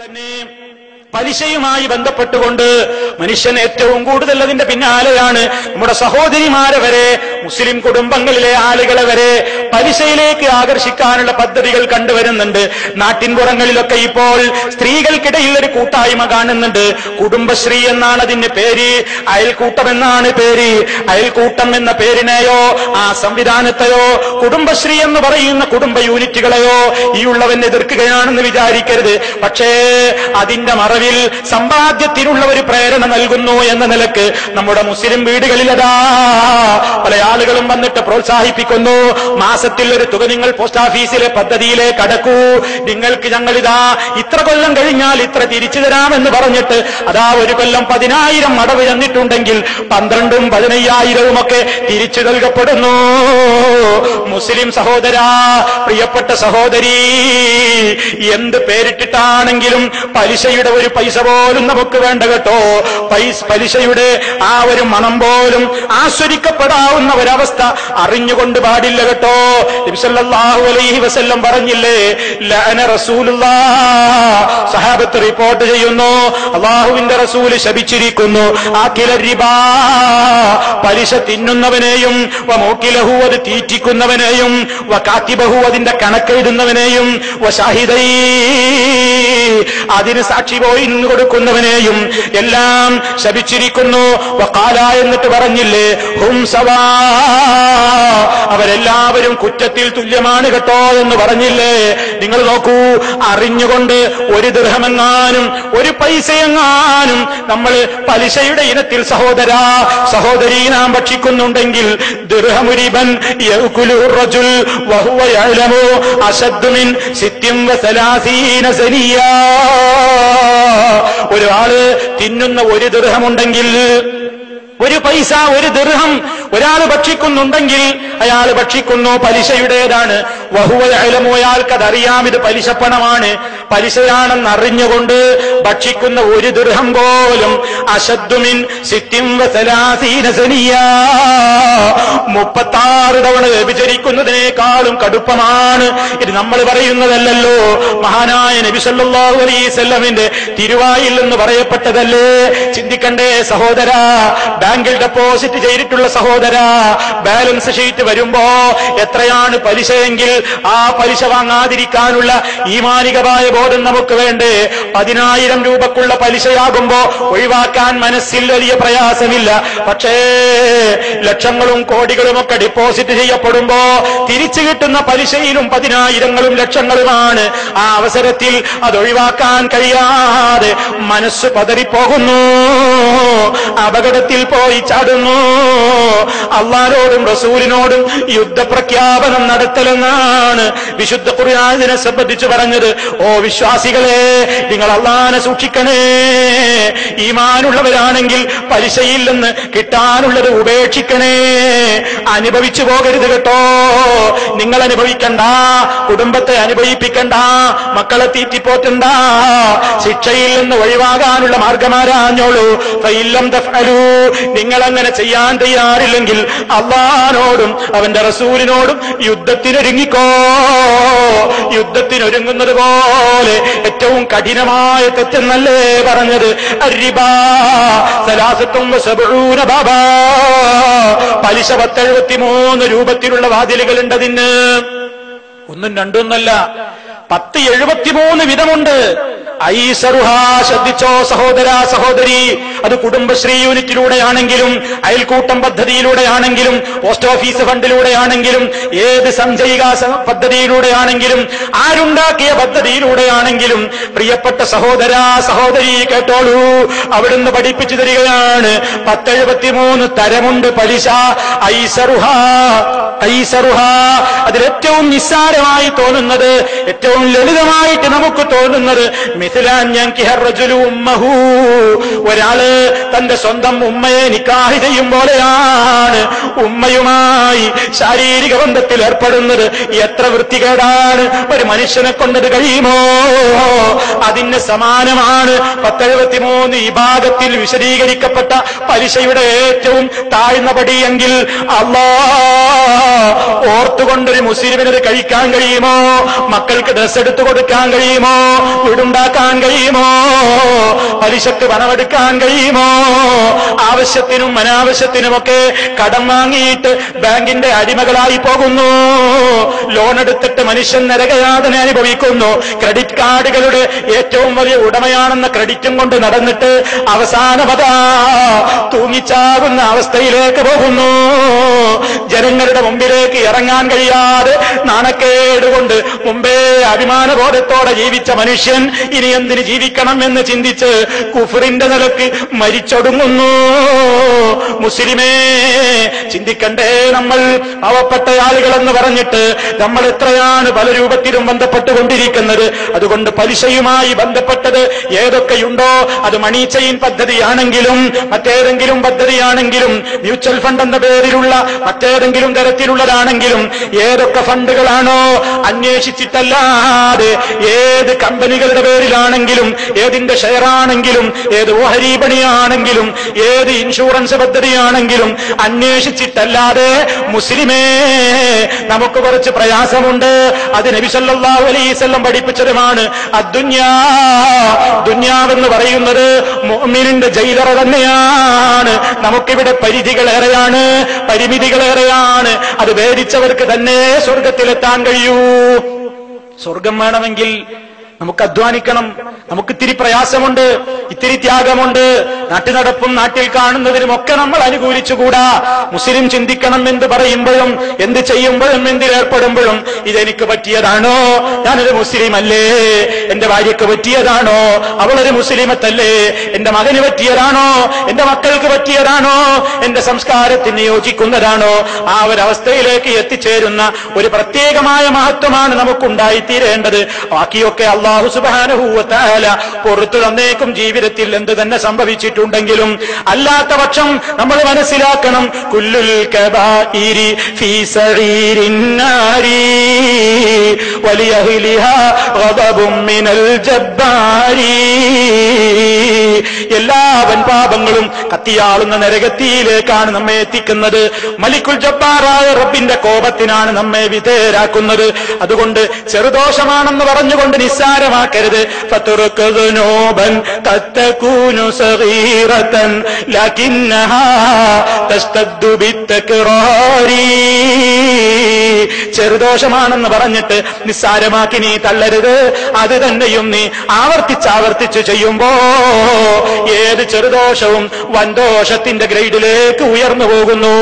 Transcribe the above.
തന്നെ പലിശയുമായി ബന്ധപ്പെട്ടുകൊണ്ട് മനുഷ്യൻ ഏറ്റവും കൂടുതൽ അതിന്റെ പിന്നാലെയാണ്. നമ്മുടെ സഹോദരിമാരെ വരെ മുസ്ലിം കുടുംബങ്ങളിലെ ആളുകളെ വരെ പലിശയിലേക്ക് ആകർഷിക്കാനുള്ള പദ്ധതികൾ കണ്ടുവരുന്നുണ്ട്. നാട്ടിൻപുറങ്ങളിലൊക്കെ ഇപ്പോൾ സ്ത്രീകൾക്കിടയിൽ ഒരു കൂട്ടായ്മ കാണുന്നുണ്ട്. കുടുംബശ്രീ എന്നാണ് അതിന്റെ പേര്. അയൽക്കൂട്ടം എന്നാണ് പേര്. അയൽക്കൂട്ടം എന്ന പേരിനെയോ ആ സംവിധാനത്തെയോ കുടുംബശ്രീ എന്ന് പറയുന്ന കുടുംബ യൂണിറ്റുകളെയോ ഈ ഉള്ളവൻ എതിർക്കുകയാണെന്ന് വിചാരിക്കരുത്. പക്ഷേ അതിന്റെ മറവിൽ സമ്പാദ്യത്തിനുള്ള ഒരു പ്രേരണ നൽകുന്നു എന്ന നിലയ്ക്ക് നമ്മുടെ മുസ്ലിം വീടുകളിലതാ പല ആളുകളും വന്നിട്ട് പ്രോത്സാഹിപ്പിക്കുന്നു. മാസത്തിൽ ഒരു തുക നിങ്ങൾ പോസ്റ്റ് ഓഫീസിലെ പദ്ധതിയിലേക്ക് അടക്കൂ നിങ്ങൾക്ക് ഞങ്ങളിതാ ഇത്ര കൊല്ലം കഴിഞ്ഞാൽ ഇത്ര തിരിച്ചു തരാമെന്ന് പറഞ്ഞിട്ട് അതാ ഒരു കൊല്ലം പതിനായിരം അടവ് ചെന്നിട്ടുണ്ടെങ്കിൽ പന്ത്രണ്ടും പതിനയ്യായിരവും ഒക്കെ തിരിച്ചു നൽകപ്പെടുന്നു. മുസ്ലിം സഹോദര പ്രിയപ്പെട്ട സഹോദരി എന്ത് പേരിട്ടിട്ടാണെങ്കിലും പലിശയുടെ ഒരു പൈസ പോലും നമുക്ക് വേണ്ട കേട്ടോ. പലിശയുടെ ആ ഒരു മണം പോലും ആസ്വദിക്കപ്പെടാവുന്ന ഒരവസ്ഥ അറിഞ്ഞുകൊണ്ട് പാടില്ല കേട്ടോ. നബിസല്ലല്ലാഹു അലൈഹി വസല്ലം പറഞ്ഞില്ലേ ലഅന റസൂലുള്ള. സഹാബത്ത് റിപ്പോർട്ട് ചെയ്യുന്നു അള്ളാഹുവിന്റെ റസൂൽ ശപിച്ചിരിക്കുന്നു. ആ റിബാ. പലിശ തിന്നുന്നവനെയും മൂക്കിലഹു അത് തീറ്റിക്കുന്നവനെയും കാത്തിബഹു അതിന്റെ കണക്കെഴുതുന്നവനെയും അതിന് സാക്ഷി പോയി നിന്ന് കൊടുക്കുന്നവനെയും എല്ലാം ശപിച്ചിരിക്കുന്നു. വക്കാല എന്നിട്ട് പറഞ്ഞില്ലേ ഹും സവാ. അവരെല്ലാവരും കുറ്റത്തിൽ തുല്യമാണ് കേട്ടോ എന്ന് പറഞ്ഞില്ലേ. നിങ്ങൾ നോക്കൂ അറിഞ്ഞുകൊണ്ട് ഒരു ദൃഹമെങ്ങാനും ഒരു പൈസയെങ്ങാനും നമ്മൾ പലിശയുടെ ഇനത്തിൽ സഹോദര സഹോദരി നാം ഭക്ഷിക്കുന്നുണ്ടെങ്കിൽ ദൃഹമുരിബൻ സനിയാ. ഒരാൾ തിന്നുന്ന ഒരു ദൃഹമുണ്ടെങ്കിൽ ഒരു പൈസ ഒരു ദൃഹം ഒരാൾ ഭക്ഷിക്കുന്നുണ്ടെങ്കിൽ അയാൾ ഭക്ഷിക്കുന്നു പലിശയുടേതാണ്. വഹുവലമോ അയാൾക്കതറിയാം ഇത് പലിശപ്പണമാണ്. പലിശയാണെന്ന് അറിഞ്ഞുകൊണ്ട് ഭക്ഷിക്കുന്ന ഒരു ദൃഹം പോലും അശദ്ദുമിൻ സിത്തിം വസലാസീന സനിയ. മുപ്പത്താറ് തവണ വ്യഭിചരിക്കുന്നതിനേക്കാളും കടുപ്പമാണ്. ഇത് നമ്മൾ പറയുന്നതല്ലല്ലോ. മഹാനായ നബിസല്ലാഹു വസല്ലമിന്റെ തിരുവായിൽ എന്ന് പറയപ്പെട്ടതല്ലേ? ചിന്തിക്കണ്ടേ സഹോദര ബാങ്കിൽ ഡെപ്പോസിറ്റ് ചെയ്തിട്ടുള്ള സഹോദര ബാലൻസ് ഷീറ്റ് വരുമ്പോ എത്രയാണ് പലിശയെങ്കിൽ ആ പലിശ വാങ്ങാതിരിക്കാനുള്ള ഈമാനികമായ ബോധം നമുക്ക് വേണ്ടേ? പതിനായിരം രൂപക്കുള്ള പലിശയാകുമ്പോ ഒഴിവാക്കാൻ മനസ്സിൽ വലിയ പ്രയാസമില്ല. പക്ഷേ ലക്ഷങ്ങളും കോടികളും ഒക്കെ ഡിപ്പോസിറ്റ് ചെയ്യപ്പെടുമ്പോ തിരിച്ചു കിട്ടുന്ന പലിശയിലും പതിനായിരങ്ങളും ലക്ഷങ്ങളുമാണ്. ആ അവസരത്തിൽ അത് ഒഴിവാക്കാൻ കഴിയാതെ മനസ്സ് പതറിപ്പോകുന്നു അപകടത്തിൽ പോയി ചാടുന്നു അള്ളാരോടും റസൂലിനോടും യുദ്ധപ്രഖ്യാപനം നടത്തലെന്നാണ് വിശുദ്ധ ഖുർആാനിനെ സംബന്ധിച്ച് പറഞ്ഞത്. ഓ വിശ്വാസികളെ നിങ്ങൾ അള്ളാനെ സൂക്ഷിക്കണേ. ഈമാനുള്ളവരാണെങ്കിൽ പലിശയിൽ നിന്ന് കിട്ടാനുള്ളത് ഉപേക്ഷിക്കണേ. അനുഭവിച്ചു പോകരുത് കേട്ടോ. നിങ്ങൾ അനുഭവിക്കണ്ട കുടുംബത്തെ അനുഭവിപ്പിക്കണ്ട മക്കളെ തീറ്റിപ്പോറ്റണ്ട ശിക്ഷയിൽ നിന്ന് ഒഴിവാകാനുള്ള മാർഗമാരാഞ്ഞോളൂ നിങ്ങൾ അങ്ങനെ ചെയ്യാൻ തയ്യാറില്ലെങ്കിൽ അള്ളഹാനോടും അവന്റെ റസൂലിനോടും യുദ്ധത്തിനൊരുങ്ങിക്കോ. യുദ്ധത്തിനൊരുങ്ങുന്നത് പോലെ ഏറ്റവും കഠിനമായ തെറ്റെന്നല്ലേ പറഞ്ഞത്? സലാസത്തും പലിശ പത്തെഴുപത്തി മൂന്ന് രൂപത്തിലുള്ള വാതിലുകളുണ്ട് അതിന് ഒന്നും രണ്ടൊന്നല്ല പത്ത് എഴുപത്തിമൂന്ന് വിധമുണ്ട്. ശ്രദ്ധിച്ചോ സഹോദര സഹോദരി. അത് കുടുംബശ്രീ യൂണിറ്റിലൂടെയാണെങ്കിലും അയൽക്കൂട്ടം പദ്ധതിയിലൂടെയാണെങ്കിലും പോസ്റ്റ് ഓഫീസ് ഫണ്ടിലൂടെയാണെങ്കിലും ഏത് സഞ്ചയിക പദ്ധതിയിലൂടെ പദ്ധതിയിലൂടെയാണെങ്കിലും ആരുണ്ടാക്കിയ പദ്ധതിയിലൂടെയാണെങ്കിലും പ്രിയപ്പെട്ട സഹോദര സഹോദരി കേട്ടോളൂ. അവിടുന്ന് പഠിപ്പിച്ചു തരികയാണ്. പത്തെഴുപത്തിമൂന്ന് തരമുണ്ട് പലിശ. ഐസറുഹ ഐസറുഹ. അതിലേറ്റവും നിസ്സാരമായി തോന്നുന്നത് ഏറ്റവും ലളിതമായിട്ട് നമുക്ക് തോന്നുന്നത് ഉമ്മഹു. ഒരാൾ തന്റെ സ്വന്തം ഉമ്മയെ നിക്കാഹി ചെയ്യും പോലെയാണ്. ഉമ്മയുമായി ശാരീരിക ബന്ധത്തിൽ ഏർപ്പെടുന്നത് എത്ര വൃത്തികേടാണ്. ഒരു മനുഷ്യനെ കൊണ്ടത് കഴിയുമോ? അതിന് സമാനമാണ് പത്തെഴുപത്തിമൂന്ന് വിഭാഗത്തിൽ വിശദീകരിക്കപ്പെട്ട പലിശയുടെ ഏറ്റവും താഴ്ന്ന പടിയെങ്കിൽ അള്ളാ ഓർത്തുകൊണ്ടൊരു മുസ്ലിമിനത് കഴിക്കാൻ കഴിയുമോ? മക്കൾക്ക് ഡ്രസ് എടുത്തു കൊടുക്കാൻ കഴിയുമോ? വീടുണ്ടാക്കാൻ കഴിയുമോ? പലിശക്ക് പണമെടുക്കാൻ കഴിയുമോ? ആവശ്യത്തിനും അനാവശ്യത്തിനുമൊക്കെ കടം വാങ്ങിയിട്ട് ബാങ്കിന്റെ അടിമകളായി പോകുന്നു. ലോൺ എടുത്തിട്ട് മനുഷ്യൻ നരകയാതന അനുഭവിക്കുന്നു. ക്രെഡിറ്റ് കാർഡുകളുടെ ഏറ്റവും വലിയ ഉടമയാണെന്ന ക്രെഡിറ്റും കൊണ്ട് നടന്നിട്ട് അവസാനമതാ തൂങ്ങിച്ചാകുന്ന അവസ്ഥയിലേക്ക് പോകുന്നു. ജനങ്ങളുടെ മുമ്പിലേക്ക് ഇറങ്ങാൻ കഴിയാതെ നാണക്കേടുകൊണ്ട് മുമ്പേ അഭിമാനബോധത്തോടെ ജീവിച്ച മനുഷ്യൻ ഇനി എന്തിന് ജീവിക്കണം എന്ന് ചിന്തിച്ച് കുഫറിന്റെ നിലയ്ക്ക് മരിച്ചൊടുങ്ങുന്നു. മുസ്ലിമേ ചിന്തിക്കണ്ടേ നമ്മൾ പാവപ്പെട്ട ആളുകളെന്ന് പറഞ്ഞിട്ട് നമ്മൾ എത്രയാണ് പല രൂപത്തിലും ബന്ധപ്പെട്ടുകൊണ്ടിരിക്കുന്നത്. അതുകൊണ്ട് പലിശയുമായി ബന്ധപ്പെട്ടത് ഏതൊക്കെയുണ്ടോ? അത് മണി ചെയിൻ പദ്ധതിയാണെങ്കിലും മറ്റേതെങ്കിലും പദ്ധതിയാണെങ്കിലും മ്യൂച്വൽ ഫണ്ട് എന്ന പേരിലുള്ള മറ്റേതെങ്കിലും തരത്തിലുള്ളതാണെങ്കിലും ഏതൊക്കെ ഫണ്ടുകളാണോ അന്വേഷിച്ചിട്ടല്ലാതെ ഏത് കമ്പനികളുടെ പേരിലാണെങ്കിലും ഏതിന്റെ ഷെയറാണെങ്കിലും ഏത് ഓഹരി പണിയാണെങ്കിലും ഏത് ഇൻഷുറൻസ് പദ്ധതിയാണെങ്കിലും അന്വേഷിച്ചിട്ടല്ലാതെ മുസ്ലിമേ നമുക്ക് കുറച്ച് പ്രയാസമുണ്ട്. അത് നബി സല്ലല്ലാഹു അലൈഹി വസല്ലം പഠിപ്പിച്ചതുമാണ്. അദ്ദുന്യാ ദുന്യാവെന്ന് പറയുന്നത് മോമിനിന്റെ ജയിലറ തന്നെയാണ്. നമുക്കിവിടെ പരിധികളേറെയാണ് പരിമിതികളേറെയാണ്. അത് വേദിച്ചവർക്ക് തന്നെ സ്വർഗത്തിലെത്താൻ കഴിയൂ. സ്വർഗം വേണമെങ്കിൽ നമുക്ക് അധ്വാനിക്കണം. നമുക്ക് ഇത്തിരി പ്രയാസമുണ്ട് ഇത്തിരി ത്യാഗമുണ്ട്. നാട്ടുനടപ്പും നാട്ടിൽ കാണുന്നതിനും ഒക്കെ നമ്മൾ അനുകൂലിച്ചുകൂടാ. മുസ്ലിം ചിന്തിക്കണം എന്ത് പറയുമ്പോഴും എന്ത് ചെയ്യുമ്പോഴും എന്തിലേർപ്പെടുമ്പോഴും ഇതെനിക്ക് പറ്റിയതാണോ? ഞാനൊരു മുസ്ലിം അല്ലേ എന്റെ ഭാര്യക്ക് പറ്റിയതാണോ? അവളൊരു മുസ്ലിമത്തല്ലേ? എന്റെ മകന് പറ്റിയതാണോ? എന്റെ മക്കൾക്ക് പറ്റിയതാണോ? എന്റെ സംസ്കാരത്തിന് യോജിക്കുന്നതാണോ? ആ ഒരവസ്ഥയിലേക്ക് എത്തിച്ചേരുന്ന ഒരു പ്രത്യേകമായ മഹത്വമാണ് നമുക്കുണ്ടായിത്തീരേണ്ടത്. ബാക്കിയൊക്കെ അള്ളാഹു സുബാനുഭൂവത്താല പുറത്തു തന്നേക്കും ജീവിതത്തിൽ എന്ത് തന്നെ സംഭവിച്ചിട്ടുണ്ടെങ്കിലും അല്ലാത്ത പക്ഷം നമ്മൾ മനസ്സിലാക്കണം കുല്ലുൽ എല്ലാ വൻപാപങ്ങളും കത്തിയാളുന്ന നരകത്തിയിലേക്കാണ് നമ്മെ എത്തിക്കുന്നത്. മലിക്കുൽ ജബ്ബാറായ റബ്ബിന്റെ കോപത്തിനാണ് നമ്മെ വിധേയരാക്കുന്നത്. അതുകൊണ്ട് ചെറുദോഷമാണെന്ന് പറഞ്ഞുകൊണ്ട് നിസ്സാരമാക്കരുത് തസ്തദ്ദു ചെറുദോഷമാണെന്ന് പറഞ്ഞിട്ട് നിസ്സാരമാക്കി നീ തള്ളരുത്. അത് തന്നെയും നീ ആവർത്തിച്ചാവർത്തിച്ച് ചെയ്യുമ്പോ ഏത് ചെറുദോഷവും വൻദോഷത്തിന്റെ ഗ്രേഡിലേക്ക് ഉയർന്നു പോകുന്നു.